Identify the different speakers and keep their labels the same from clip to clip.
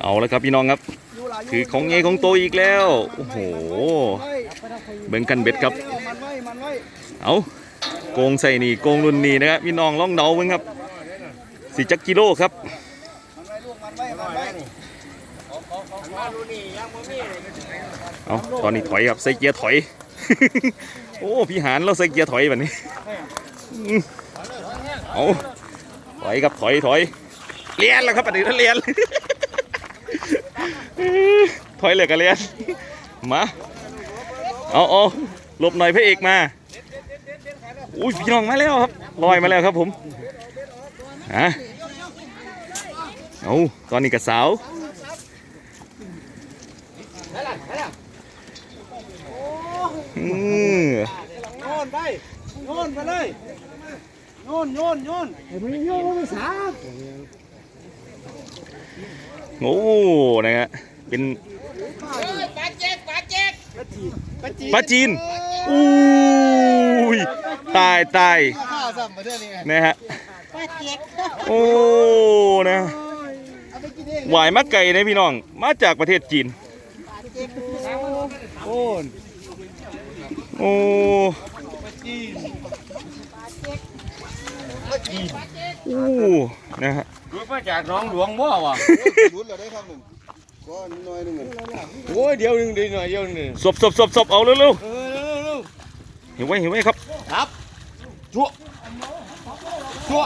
Speaker 1: เอาแล้วครับพี่น้องครับ คือของเงของโตอีกแล้ว โอ้โห เบิ่งกันเบ็ดครับ เอาโกงใส่นี่โกงรุ่นนี้นะครับพี่น้องล่องเดาเบิ่งครับสี่จักกิโลครับเอาตอนนี้ถอยครับใส่เกียร์ถอย โอ้พี่หานเราใส่เกียร์ถอยแบบนี้เอาถอยครับถอยถอยเลียนแล้วครับอันนี้เลียน ถอยเลยกันเลียนมาเอาเอาหลบหน่อยพระเอกมาอุ้ยพี่น้องมาแล้วครับลอยมาแล้วครับผมฮะเอาตอนนี้กับสาวอืม
Speaker 2: โยนไปโยนไปเลยโยนโยนโยนมันโยนไปสา
Speaker 1: โอ้นะฮะเป็น
Speaker 2: ปลาจีนปลาจีน
Speaker 1: ปลาจีนอุ้ยตายตาย
Speaker 2: ข้าซ้ำมาเท่านี้ไง
Speaker 1: นะฮะ
Speaker 3: ปลาเจ็ก
Speaker 1: โอ้นะ
Speaker 2: เอาไปกินเอง
Speaker 1: หวายมาไก่นะพี่น้อง มาจากประเทศจีน
Speaker 2: โอ้น
Speaker 1: โอ้โอ้นะฮะ
Speaker 4: รู้มาจากหน้องหลวงบ่วะ
Speaker 2: ลุ้นเราได้ครับหนึ่งก็น้อยหนึ่ง
Speaker 4: โอ้ยเดียวหนึงเดียวหน่อยเดียวหนึง
Speaker 1: ศพศพศพศพเอาเร็วเร็ว
Speaker 4: เออเร็วเร็ว
Speaker 1: ๆเห็นไว้เห็นไว้ครับ
Speaker 4: ครับชั่วชั่ว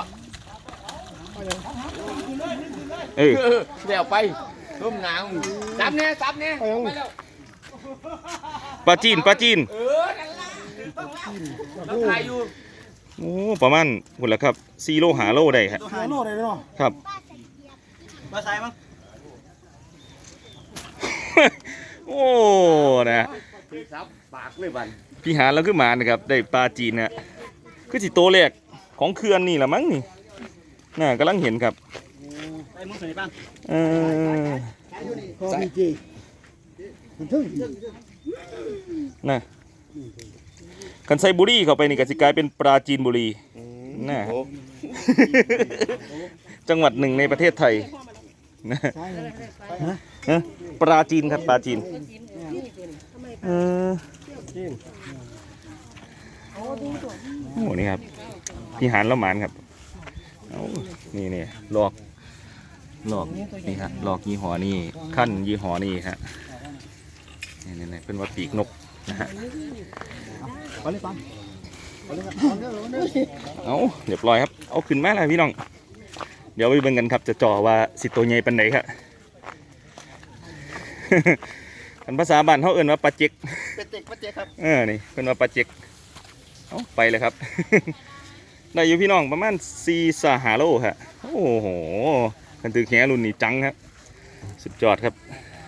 Speaker 1: เออ
Speaker 4: เออเดี๋ยวไปร่มหนาวซับเนี่ยซับเนี่ยไปแล้ว
Speaker 1: ปลาจีนปลาจีน
Speaker 4: เออนั่นล่ะแล้วถ่ายอยู่
Speaker 1: โอ้ประมาณหุ่นละครับซีโลหาโลได้ฮะ
Speaker 2: หาโน่ได้เนาะ
Speaker 1: ครับ
Speaker 2: มาใส่มั้ง
Speaker 1: โอ้นะ
Speaker 4: ซับปากเลยบัน
Speaker 1: พี่หาแล้วขึ้นมานะครับ ได้ปลาจีนนะคือสิโตแรกของเขื่อนนี่ละมั้งนี่น่ากำลังเห็นครับ
Speaker 2: ใส่มือใส่บ้าง
Speaker 1: เออ
Speaker 2: พอมีจีมันทึ่ง
Speaker 1: น่ะคันไซบุรีเข้าไปนี่ก็สิกลายเป็นปลาจีนบุรีน่ะจังหวัดหนึ่งในประเทศไทย นะฮะปลาจีนครับปลาจีนเออโอ้นี่ครับพี่หานละหมานครับเอานี่นี่หลอกหลอกนี่ฮะหลอกยี่ห้อนี่ขั้นยี่ห้อนี่ฮะนี่นี่เป็นว่าปีกนกนะฮะ
Speaker 2: เลยปังไปเลยครับ
Speaker 1: เอาเรียบร้อยครับ เอาขึ้นมาแล้วพี่น้อง เดี๋ยวไปเบิ่งกันครับ จะจ่อว่าสิตัวใหญ่ปันไหนครับอันภาษาบ้านเขาเอิ่นว่าปลาเจ็ก
Speaker 2: เป็นเด็กปลาเจ๊ครับ
Speaker 1: เออนี่เป็นว่าปลาเจ็กเอาไปเลยครับ ได้อยู่พี่น้องประมาณซีสาหาโลครับโอ้โหกันตือแขรุ่นนี้จังครับสุดยอดครับ